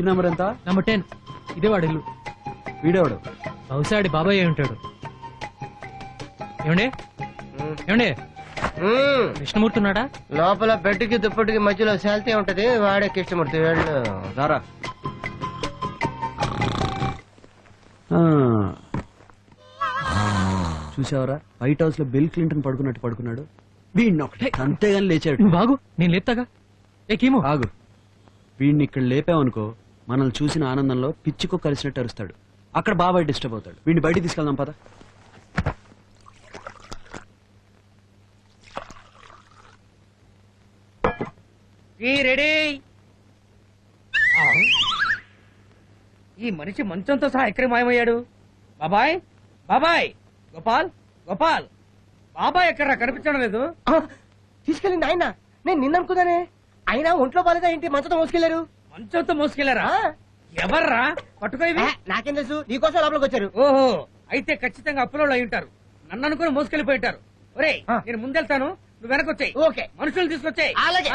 ఇంటి నెంబర్ ఎంత? Number ten. ఇదే వాడి ఇల్లు. వీడేవాడు? బహుశా ఆడి బాబాయ్ అయి ఉంటాడు. ఏమండి? ఏమండి? మ్మ్. కృష్ణమూర్తి ఉన్నాడా? లోపల బెడ్కి దుప్పటికి మధ్యలో శాల్తీ ఉంటది వాడే కృష్ణమూర్తి. వెళ్ళు. రారా. ఆ. చూసావరా? వైట్ హౌస్లో బిల్ క్లింటన్ పడుకున్నట్టు పడుకున్నాడు. వీడిని ఒకటే అంతేగాని లేచాడు. నువ్వు బాగు నేను లేపుతాగా. ఏ కీము. ఆగు. వీడిని ఇక్కడ లేపావనుకో మనల్ని చూసిన ఆనందంలో పిచ్చికో కలిసినట్టు అరుస్తాడు. అక్కడ బాబాయ్ డిస్టర్బ్ అవుతాడు. వీడిని బయటికి తీసుకెళ్దాం పద. రెడీ? ఈ మనిషి మంచంతో సహా ఎక్కడ మాయమయ్యాడు? బాబాయ్? బాబాయ్! గోపాల్? గోపాల్! బాబాయ్ ఎక్కడ కనిపించడం లేదు. ఆ, తీసుకెళ్ళింది ఆయన. నేను నిన్న అనుకున్నానే అయినా ఒంట్లో బాలేదా ఏంటి? మంచంతో మోసుకెళ్ళారు మంచంతో మోసుకెళ్ళారా? ఎవర్రా? పట్టుకో ఇవి. ఏ, నాకేం తెలుసు? నీకోసం లోపలికి వచ్చారు. ఓహో అయితే ఖచ్చితంగా అప్పులో అయి ఉంటారు. నన్ను అనుకుని మోసుకెళ్ళిపోయి ఉంటారు. ఒరే. నేను ముందెళ్తాను నువ్వు వెనకొచ్చాయి. ఓకే. మనుషులు తీసుకొచ్చాయి. అలాగే.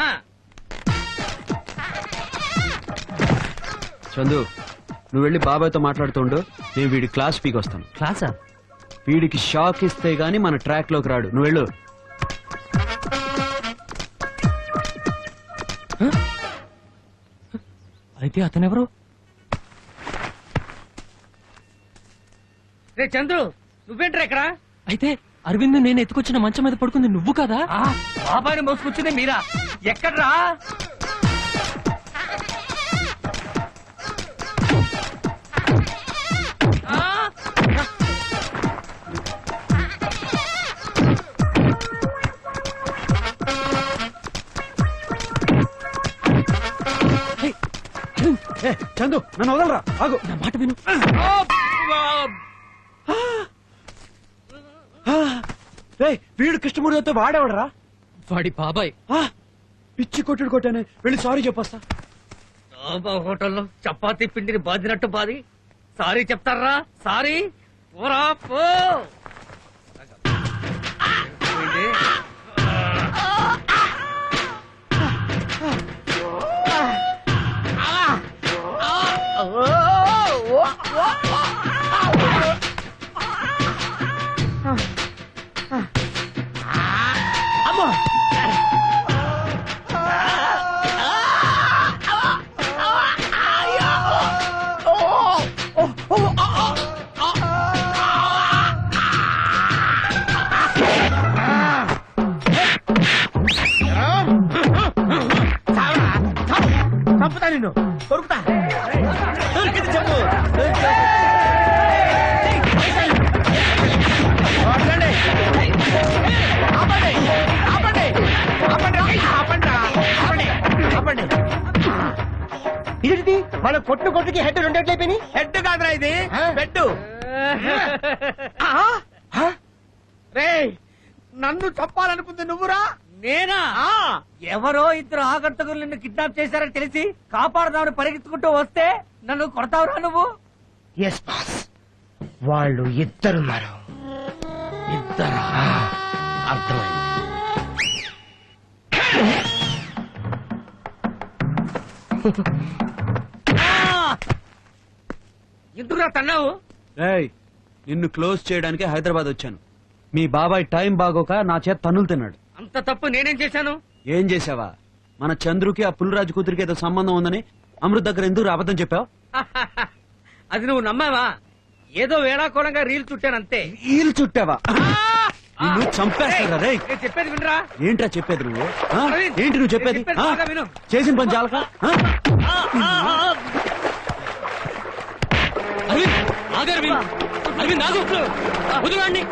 చందు నువ్వు వెళ్ళి బాబాయ్తో మాట్లాడుతుండు నేను వీడి క్లాస్ పీకి వస్తాను క్లాసా? వీడికి షాక్ ఇస్తే గానీ మన ట్రాక్లోకి రాడు. నువ్వు వెళ్ళు. అయితే అతనెవరు? రే చంద్రు నువ్వేంట్రా ఇక్కడ? అయితే అరవింద్ నేను ఎత్తుకొచ్చిన మంచం మీద పడుకుంది నువ్వు కదా? బాబాయ్ని మోసుకొచ్చింది మీరా. ఎక్కడ్రా? చందు నన్ను వదలరా? ఆగు. నా మాట విను. రే వీడు కృష్ణమూర్తితో వాడేవాడరా? వాడి బాబాయ్. పిచ్చి కొట్టుడు కొట్టానే వెళ్ళి సారీ చెప్పొస్తా. డాబా హోటల్లో చపాతీ పిండిని బాదినట్టు బాది సారీ చెప్తారా? సారీ? పోరా పో! మన కొట్టు కొట్టుకి హెడ్ రెండేట్లయిపోయి హెడ్ కాదురా ఇది. బెడ్ రే నన్ను చంపాలనుకుంది నువ్వురా? నేనా? ఎవరో ఇద్దరు ఆగంతకులు నిన్ను కిడ్నాప్ చేశారని తెలిసి కాపాడదామని పరిగెత్తుకుంటూ వస్తే నన్ను కొడతావురా నువ్వు? ఎస్ బాస్ వాళ్ళు ఇద్దరున్నారు ఇద్దరా? అర్థమైంది. ఎందుకురా తన్నావు? రేయ్ నిన్ను క్లోజ్ చేయడానికి హైదరాబాద్ వచ్చాను. మీ బాబాయ్ టైం బాగోక నా చేత తన్నులు తిన్నాడు. అంత తప్పు నేనేం చేశాను? ఏం చేసావా మన చంద్రుకి ఆ పుల్లరాజు కూతురికి ఏదో సంబంధం ఉందని అమృత్ దగ్గర ఎందుకు అబద్ధం చెప్పావు? అది నువ్వు నమ్మావా? ఏదో వేళాకోళంగా రీల్ చుట్టానంతే ఈలు చుట్టావా? నిన్ను చంపేస్తారా? రేయ్! నేను చెప్పేది వినరా? ఏంట్రా చెప్పేది నువ్వు? ఆ? అరవింద్, ఏంటి నువ్వు చెప్పేది నేను చెప్పేది? ఆ? బాగా విను. చేసిన పని చాలక? ఆ? ఆగు అరవింద్. అరవింద్ ఆగు. వదిలేండి.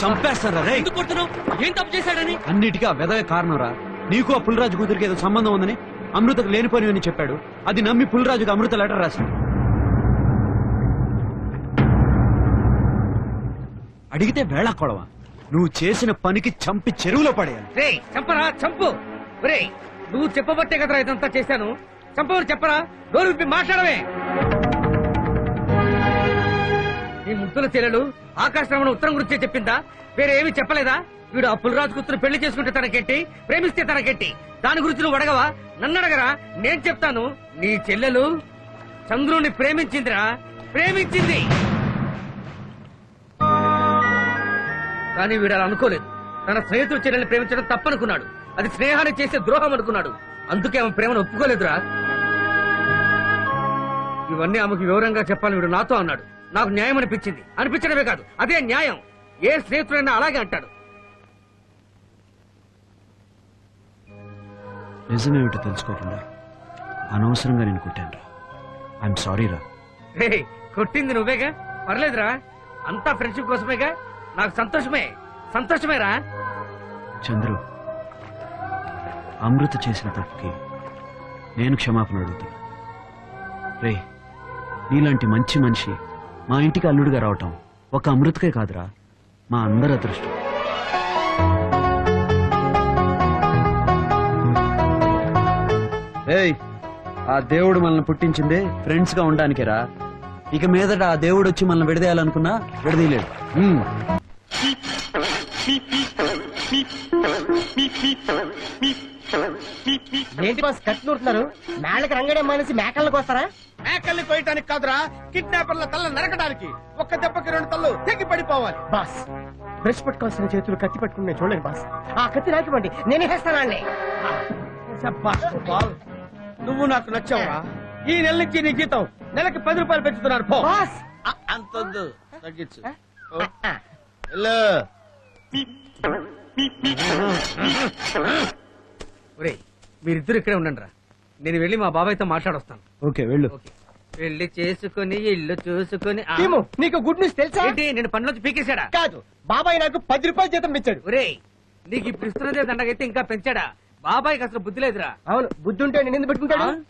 చంపేస్తారా రే? ఎందుకు కొడుతున్నావు? ఏం తప్పు చేశాడని? అన్నిటికీ ఆ వెదవే కారణంరా. నీకు ఆ పుల్లరాజు కూతురికి ఏదో సంబంధం ఉందని అమృతకు లేనిపోని చెప్పాడు. అది నమ్మి పుల్లరాజుకు అమృత లెటర్ రాసింది. అడిగితే వేళ కొడవా. నువ్వు చేసిన పనికి చంపి చెరువులో పడేయాలి. రే చంపరా? చంపు. రే నువ్వు చెప్పబట్టే కదరా ఇదంతా చేశాను. చంపవరు చెప్పరా? విప్పి మాట్లాడవే. నీ చెల్లెలు ఆకాశరామణ ఉత్తరం గురించి చెప్పిందా? వేరేమీ చెప్పలేదా? వీడు ఆ పులిరాజు కూతురు పెళ్ళి చేసుకుంటే తనకెట్టి ప్రేమిస్తే తనకెట్టి దాని గురించి నువ్వు అడగవా? నన్ను అడగరా? నేను చెప్తాను. నీ చెల్లెలు చంద్రుణ్ణి ప్రేమించిందిరా. ప్రేమించింది. కానీ వీడు అలా అనుకోలేదు. తన స్నేహితుడు చెల్లెల్ని ప్రేమించడం తప్పనుకున్నాడు. అది స్నేహాన్ని చేసే ద్రోహం అనుకున్నాడు. అందుకే ఆమె ప్రేమను ఒప్పుకోలేదురా. ఇవన్నీ ఆమెకు వివరంగా చెప్పాలని వీడు నాతో అన్నాడు. నాకు న్యాయం అనిపించింది. అనిపించడమే కాదు అదే న్యాయం. ఏ స్నేహితుడైనా అలాగే అంటాడు. నిజమేమిటో తెలుసుకోకుండా అనవసరంగా నేను కొట్టాను రా. ఐఎమ్ సారీ రా. రే కొట్టింది నువ్వేగా? పర్లేదురా. అంతా ఫ్రెండ్షిప్ కోసమేగా? నాకు సంతోషమే. సంతోషమేరా చంద్రు అమృత చేసిన తప్పుకి నేను క్షమాపణ అడుగుతాను రే నీలాంటి మంచి మనిషి మా ఇంటికి అల్లుడిగా రావటం ఒక అమృతకే కాదురా మా అందరి అదృష్టం ఏయ్ ఆ దేవుడు మనల్ని పుట్టించిందే ఫ్రెండ్స్గా ఉండడానికేరా ఇక మీదట ఆ దేవుడు వచ్చి మనల్ని విడదీయాలనుకున్నా విడదీయలేడు ఉమ్. ఏంటి బాస్ కత్తి నూరుతున్నారు మేళ్ళకి రంగడే మానేసి మేకల్ని కోస్తారా? మేకల్ని కోయటానికి కాదురా కిడ్నాపర్ల తల్ల నరకడానికి. ఒక్క దెబ్బకి రెండు తల్లు తెగి పడిపోవాలి. బాస్ బ్రష్ పట్టుకోవాల్సిన చేతులు కత్తి పట్టుకుని నేను చూడలేను బాస్ ఆ కత్తి నాకివ్వండి నేనే వేస్తానండి నువ్వు నాకు నచ్చావురా. ఈ నెల నుంచి నీ జీతం నెలకి పది రూపాయలు పెంచుతున్నారు పో. అంతొద్దు తగ్గించు. ఒరే మీరిద్దరు ఇక్కడే ఉండండి రా. నేను వెళ్ళి మా బాబాయ్తో మాట్లాడొస్తాను. ఓకే వెళ్ళు. ఓకే. పెళ్ళి చేసుకుని ఇల్లు చూసుకుని ఆ- నీకు గుడ్ న్యూస్ తెలుసా? ఏంటి నేను పనిలోంచి పీకేశాడా? కాదు బాబాయ్ నాకు పది రూపాయలు జీతం ఇచ్చాడు. ఒరే నీకు ఇప్పుడు ఇస్తున్నదే దండగైతే ఇంకా పెంచాడా? బాబాయ్కి అసలు బుద్ధి లేదురా. అవును బుద్ధి ఉంటే నేను ఎందుకు పెట్టుకుంటాడు? ఆ?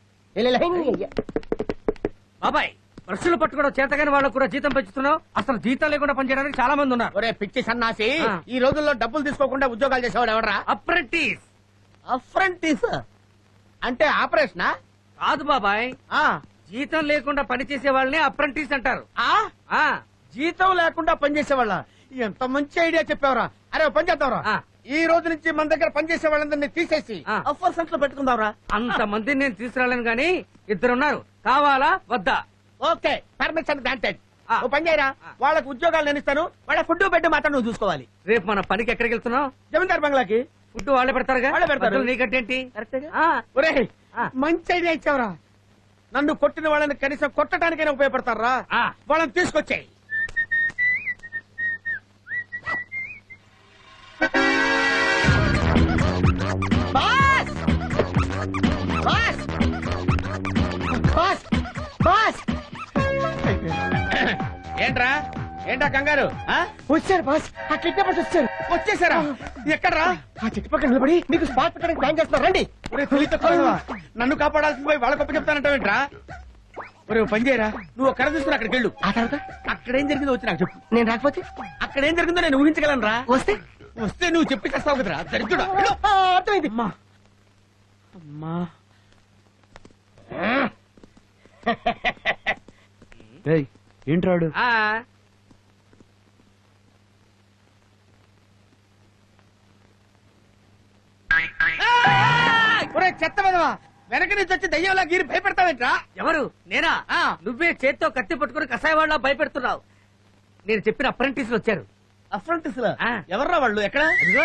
బాబాయ్ బ్రష్లు పట్టుకోవడం చేతగాని వాళ్ళకు కూడా జీతం పెంచుతున్నావు? అసలు జీతం లేకుండా పనిచేయడానికి చాలా మంది ఉన్నారు. ఒరే పిచ్చి సన్నాసి ఆ. ఈ రోజుల్లో డబ్బులు తీసుకోకుండా ఉద్యోగాలు చేసేవాడు ఎవడరా? అప్రెంటిస్. అఫ్రంటీస్. అంటే ఆపరేషనా? కాదు బాబాయ్. ఆ. జీతం లేకుండా పనిచేసే వాళ్ళని అప్రెంటిస్ అంటారు. ఆ? ఆ. జీతం లేకుండా పనిచేసేవాళ్ళ? ఎంత మంచి ఐడియా చెప్పావురా. అరే ఓ పని చేద్దాంరా. ఆ. ఈ రోజు నుంచి మన దగ్గర పనిచేసే వాళ్ళందరినీ తీసేసి. ఆ. అఫర్ సెంటర్ పెట్టుకుందాంరా. అంత మందిని నేను తీసుకురాలేను గాని ఇద్దరున్నారు. కావాలా వద్దా? ఓకే పర్మిషన్ గ్రాంటెడ్ ఆ. ఓ పని చేయరా? ఆ. వాళ్ళకి ఉద్యోగాలు నేను ఇస్తాను. వాళ్ళ ఫుడ్ బెడ్ మాత్రం నువ్వు చూసుకోవాలి. రేపు మన పనికి ఎక్కడికి వెళ్తున్నావు? జమీందార్ బంగ్లాకి. ఫుడ్ వాళ్ళే పెడతారుగా? వాళ్ళే పెడతారు. మధ్యలో నీకంటేంటి? కరెక్టేగా? ఆ, ఒరే ఆ. మంచి ఐడియా ఇచ్చావురా. నన్ను కొట్టిన వాళ్ళని కనీసం కొట్టడానికైనా ఉపయోగపడతారా? ఆ. వాళ్ళని తీసుకొచ్చాయి. బాస్! బాస్! బాస్! బాస్! ఏంట్రా? ఏంటా కంగారు? ఆ? వచ్చారు బాస్ ఆ కిడ్నాపర్స్ వచ్చారు. వచ్చేసారా? ఎక్కడ్రా? ఆ చెట్టు పక్కన నిలబడి మీకు స్పాట్ పెట్టడానికి ప్లాన్ చేస్తున్నారు రండి? నన్ను కాపాడాల్సింది పోయి వాళ్ళ గొప్ప చెప్తానంటావేంట్రా ఒరే పని చేయరా? నువ్వు కర్ర తీసుకుని అక్కడికి వెళ్ళు. ఆ తర్వాత? అక్కడ ఏం జరిగిందో వచ్చి నాకు చెప్పు. నేను రాకపోతే? అక్కడ ఏం జరిగిందో నేను ఊహించగలను రా వస్తే? వస్తే నువ్వు చెప్పి చేస్తావు కదరా? దరిద్రుడా. అర్థమైంది. అమ్మా. అమ్మా. ఏయ్ ఏంట్రాడు చెత్త విధవా వెనక నుంచి వచ్చి దయ్యంలా గీరి భయపెడతావేంట్రా? ఎవరు? నేనా? ఆ. నువ్వే చేత్తో కత్తి పట్టుకుని వాళ్ళ భయపెడుతున్నావు. నేను చెప్పిన అప్రెంటిస్ వచ్చారు. అఫ్రంటిస్ ఆ. ఎవర్రా వాళ్ళు? ఎక్కడ? అదిగో.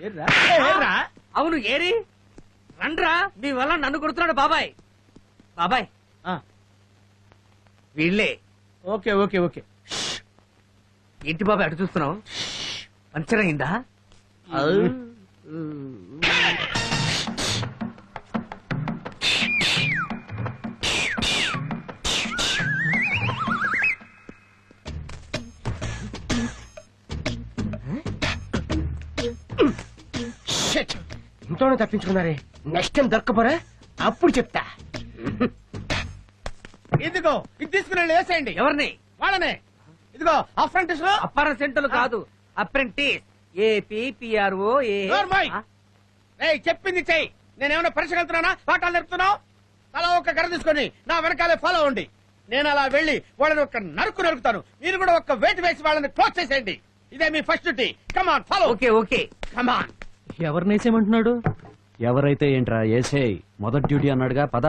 ఏర్రా? ఏర్రా? అవును ఏరి? రండ్రా. మీ వల్ల నన్ను కొడుతున్నాడు బాబాయ్. బాబాయ్. ఆ, వీళ్ళే. Okay okay okay. ఏంటి బాబాయ్ అటు చూస్తున్నావు? పంచర్ అయిందా? షట్ ఇంట్లోనే తప్పించుకున్నారే. Next time దొరకపోరా? అప్పుడు చెప్తా. ఇదిగో ఇది తీసుకుని వేసేయండి. ఎవరిని? వాళ్ళనే. ఇదిగో అఫ్రంటిస్లో. అప్పార సెంటర్లు కాదు. అప్రెంటిస్ ఏపీ పిఆర్ఓ ఏ చెప్పింది చెయ్యి. నేనేమైనా పరీక్ష వెళ్తున్నానా? పాఠాలు నేర్పుతున్నావు అలా ఒక కర్ర తీసుకొని నా వెనకాలే ఫాలో అవ్వండి. నేను అలా వెళ్ళి వాళ్ళని ఒక నరుకు నరుకుతాను. మీరు కూడా ఒక వేటు వేసి వాళ్ళని క్లోజ్ చేసేయండి. ఇదే మీ first duty come on follow okay okay. ఎవరినేసేమంటున్నాడు ఎవరైతే ఏంట్రా ఏసే మొదటి డ్యూటీ అన్నాడుగా పద.